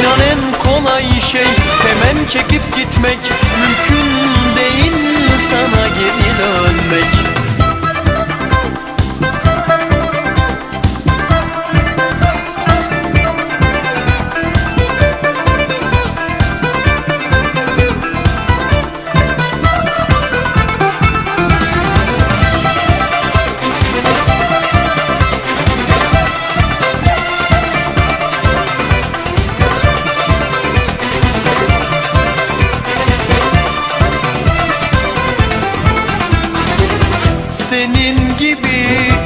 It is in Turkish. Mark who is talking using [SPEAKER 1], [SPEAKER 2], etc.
[SPEAKER 1] İnan kolay şey Hemen çekip gitmek senin gibi.